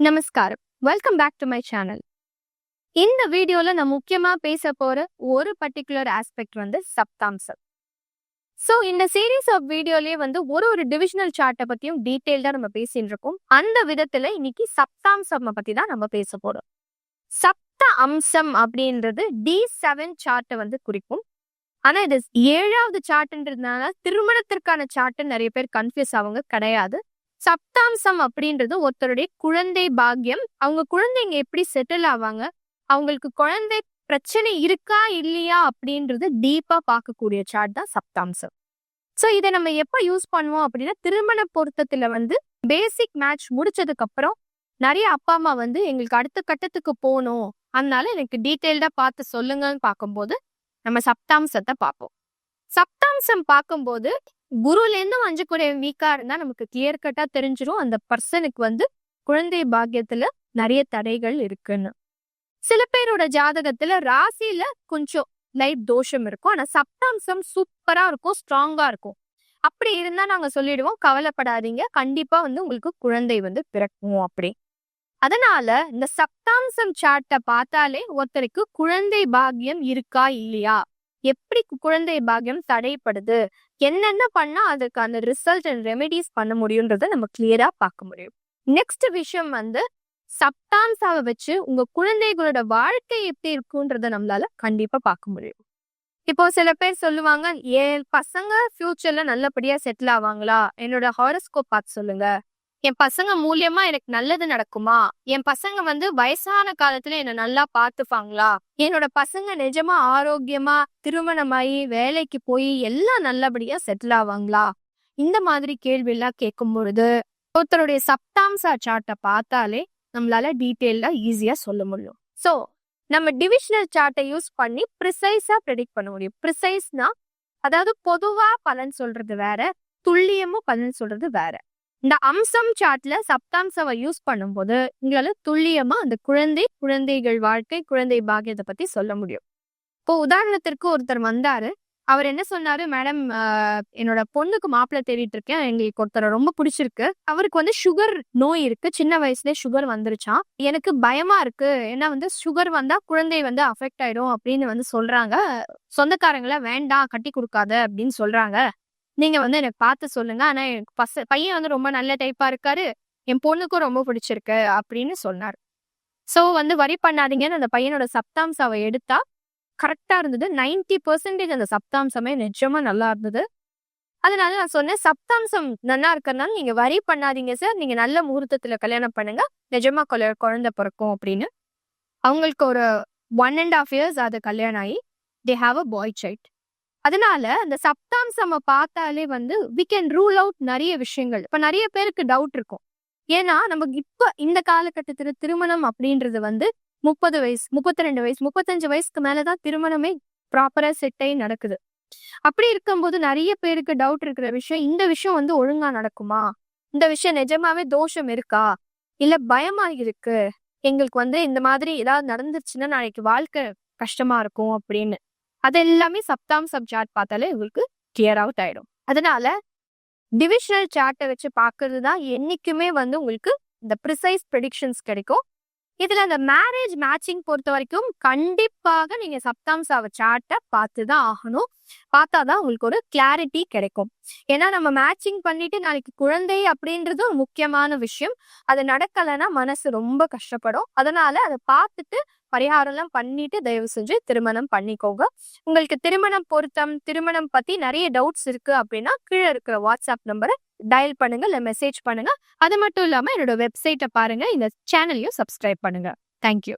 நமஸ்காரம். Welcome back to my channel இந்த வீடியோல நான் முக்கியமா பேச போற ஒரு பர்டிகுலர் ஆஸ்பெக்ட் வந்து சப்தாம்சம். ஸோ இந்த சீரீஸ் ஆஃப் வீடியோலயே வந்து ஒரு ஒரு டிவிஷனல் சார்ட்டை பத்தியும் டீட்டெயில்டா நம்ம பேசிட்டு இருக்கோம். அந்த விதத்துல இன்னைக்கு சப்தாம்சம் பத்தி தான் நம்ம பேச போறோம். சப்த அம்சம் அப்படின்றது டி செவன் சார்ட்டை வந்து குறிக்கும். ஆனா இது ஏழாவது சார்ட்ன்றதுனால திருமணத்திற்கான சார்ட்டு நிறைய பேர் கன்ஃபியூஸ் அவங்க கிடையாது. சப்தாம்சம் அப்படின்றது ஒருத்தருடைய குழந்தை பாக்கியம். அவங்க குழந்தைங்க எப்படி செட்டில் ஆவாங்க? அவங்களுக்கு குழந்தை பிரச்சனை இருக்கா இல்லையா அப்படின்றது டீப்பா பார்க்கக்கூடிய சார்ட் தான் சப்தாம்சம். ஸோ இதை நம்ம எப்போ யூஸ் பண்ணுவோம் அப்படின்னா திருமண பொருத்தத்துல வந்து பேசிக் மேட்ச் முடிச்சதுக்கு அப்புறம் நிறைய அப்பா அம்மா வந்து எங்களுக்கு அடுத்த கட்டத்துக்கு போகணும். அதனால எனக்கு டீட்டெயில்டா பார்த்து சொல்லுங்கன்னு பார்க்கும்போது நம்ம சப்தாம்சத்தை பார்ப்போம். சப்தாம்சம் பார்க்கும்போது குருலேருந்து வஞ்சக்கூடிய வீக்கா இருந்தா நமக்கு கிளியர் கட்டா தெரிஞ்சிரும். அந்த பர்சனுக்கு வந்து குழந்தை பாக்கியத்துல நிறைய தடைகள் இருக்குன்னு. சில பேரோட ஜாதகத்துல ராசியில கொஞ்சம் லைட் தோஷம் இருக்கும். ஆனா சப்தாம்சம் சூப்பரா இருக்கும் ஸ்ட்ராங்கா இருக்கும். அப்படி இருந்தா நாங்க சொல்லிடுவோம் கவலைப்படாதீங்க. கண்டிப்பா வந்து உங்களுக்கு குழந்தை வந்து பிறக்கும் அப்படி. அதனால இந்த சப்தாம்சம் சார்ட்டை பார்த்தாலே ஒருத்தருக்கு குழந்தை பாக்கியம் இருக்கா இல்லையா? எப்படி குழந்தை பாக்கியம் தடைப்படுது? என்னென்ன பண்ணா அதுக்கு அந்த ரிசல்ட் அண்ட் ரெமெடிஸ் பண்ண முடியுன்றத நம்ம கிளியரா பார்க்க முடியும். நெக்ஸ்ட் விஷயம் வந்து சப்டான்ஸாவை வச்சு உங்க குழந்தைகளோட வாழ்க்கை எப்படி இருக்குன்றத நம்மளால கண்டிப்பா பார்க்க முடியும். இப்போ சில பேர் சொல்லுவாங்க என் பசங்க ஃபியூச்சர்ல நல்லபடியா செட்டில் ஆவாங்களா? என்னோட ஹாரஸ்கோப் பார்த்து சொல்லுங்க. என் பசங்க மூலியமா எனக்கு நல்லது நடக்குமா? என் பசங்க வந்து வயசான காலத்துல என்ன நல்லா பார்த்துப்பாங்களா என்னோட பசங்க நிஜமா ஆரோக்கியமா திருமணமாயி வேலைக்கு போய் எல்லாம் நல்லபடியா செட்டில் ஆவாங்களா? இந்த மாதிரி கேள்வி எல்லாம் கேட்கும் பொழுது ஒருத்தருடைய சப்தாம்சா சார்ட்டை பார்த்தாலே நம்மளால டீட்டெயில்டா ஈஸியா சொல்ல முடியும். ஸோ நம்ம டிவிஷனல் சார்ட்டை யூஸ் பண்ணி ப்ரிசைஸா ப்ரெடிக்ட் பண்ண முடியும். ப்ரிசைஸ்னா அதாவது பொதுவா பலன் சொல்றது வேற துல்லியமும் பலன் சொல்றது வேற. இந்த அம்சம் சார்ட்ல சப்தாம்சவை யூஸ் பண்ணும்போது உங்களால துல்லியமா அந்த குழந்தை குழந்தைகள் வாழ்க்கை குழந்தை பாக்கியத்தை பத்தி சொல்ல முடியும். இப்போ உதாரணத்திற்கு ஒருத்தர் வந்தாரு. அவர் என்ன சொன்னாரு? மேடம் என்னோட பொண்ணுக்கு மாப்பிள்ளை தேடிட்டு இருக்கேன். எங்களுக்கு ஒருத்தரை ரொம்ப பிடிச்சிருக்கு. அவருக்கு வந்து சுகர் நோய் இருக்கு. சின்ன வயசுலயே சுகர் வந்துருச்சாம். எனக்கு பயமா இருக்கு. ஏன்னா வந்து சுகர் வந்தா குழந்தை வந்து அஃபெக்ட் ஆயிடும் அப்படின்னு வந்து சொல்றாங்க. சொந்தக்காரங்கள வேண்டாம். கட்டி கொடுக்காத அப்படின்னு சொல்றாங்க. நீங்க வந்து எனக்கு பார்த்து சொல்லுங்க. ஆனா எனக்கு பச பையன் வந்து ரொம்ப நல்ல டைப்பா இருக்காரு. என் பொண்ணுக்கும் ரொம்ப பிடிச்சிருக்கு அப்படின்னு சொன்னார். ஸோ வந்து வரி பண்ணாதீங்கன்னு அந்த பையனோட சப்தாம்சாவை எடுத்தா கரெக்டா இருந்தது. 90% பர்சன்டேஜ் அந்த சப்தாம்சமே நிஜமா நல்லா இருந்தது. அதனால நான் சொன்னேன் சப்தாம்சம் நல்லா இருக்கிறதுனால நீங்க வரி பண்ணாதீங்க சார் நீங்க நல்ல முகூர்த்தத்துல கல்யாணம் பண்ணுங்க. நிஜமா கொல குழந்தை பிறக்கும் அப்படின்னு. அவங்களுக்கு ஒரு ஒன் அண்ட் ஆஃப் இயர்ஸ் அது கல்யாணம் ஆகி. They have a bye child அதனால அந்த சப்தாம்சம பார்த்தாலே வந்து வி கேன் ரூல் அவுட் நிறைய விஷயங்கள். இப்ப நிறைய பேருக்கு டவுட் இருக்கும். ஏன்னா நமக்கு இப்ப இந்த காலகட்டத்துல திருமணம் அப்படின்றது வந்து முப்பது வயசு முப்பத்தி ரெண்டு வயசு முப்பத்தஞ்சு வயசுக்கு மேலதான் திருமணமே ப்ராப்பரா செட் ஆகி நடக்குது. அப்படி இருக்கும்போது நிறைய பேருக்கு டவுட் இருக்கிற விஷயம் இந்த விஷயம் வந்து ஒழுங்கா நடக்குமா? இந்த விஷயம் நிஜமாவே தோஷம் இருக்கா? இல்ல பயமா இருக்கு? எங்களுக்கு வந்து இந்த மாதிரி ஏதாவது நடந்துருச்சுன்னா நாளைக்கு வாழ்க்கை கஷ்டமா இருக்கும் அப்படின்னு. அது எல்லாமே சப்தாம்சம் சார்ட் பார்த்தாலே உங்களுக்கு கிளியர் அவுட் ஆயிடும். அதனால டிவிஷனல் சார்ட்டை வச்சு பார்க்கறது தான் என்னைக்குமே வந்து உங்களுக்கு இந்த ப்ரிசைஸ் ப்ரெடிக்ஷன்ஸ் கிடைக்கும். இதுல அந்த மேரேஜ் மேட்சிங் பொறுத்த வரைக்கும் கண்டிப்பாக நீங்க சப்தாம்சாவ சார்ட்டை பார்த்து தான் ஆகணும். பார்த்தாதான் உங்களுக்கு ஒரு கிளாரிட்டி கிடைக்கும். ஏன்னா நம்ம மேட்சிங் பண்ணிட்டு நாளைக்கு குழந்தை அப்படின்றது ஒரு முக்கியமான விஷயம். அது நடக்கலைன்னா மனசு ரொம்ப கஷ்டப்படும். அதனால அதை பார்த்துட்டு பரிகாரம் எல்லாம் பண்ணிட்டு தயவு செஞ்சு திருமணம் பண்ணிக்கோங்க. உங்களுக்கு திருமணம் பொருத்தம் திருமணம் பத்தி நிறைய டவுட்ஸ் இருக்கு அப்படின்னா கீழே இருக்கிற வாட்ஸ்அப் நம்பரை டயல் பண்ணுங்க இல்ல மெசேஜ் பண்ணுங்க. அது மட்டும் இல்லாம என்னோட வெப்சைட்டை பாருங்க இந்த சேனலையும் சப்ஸ்கிரைப் பண்ணுங்க. தேங்க்யூ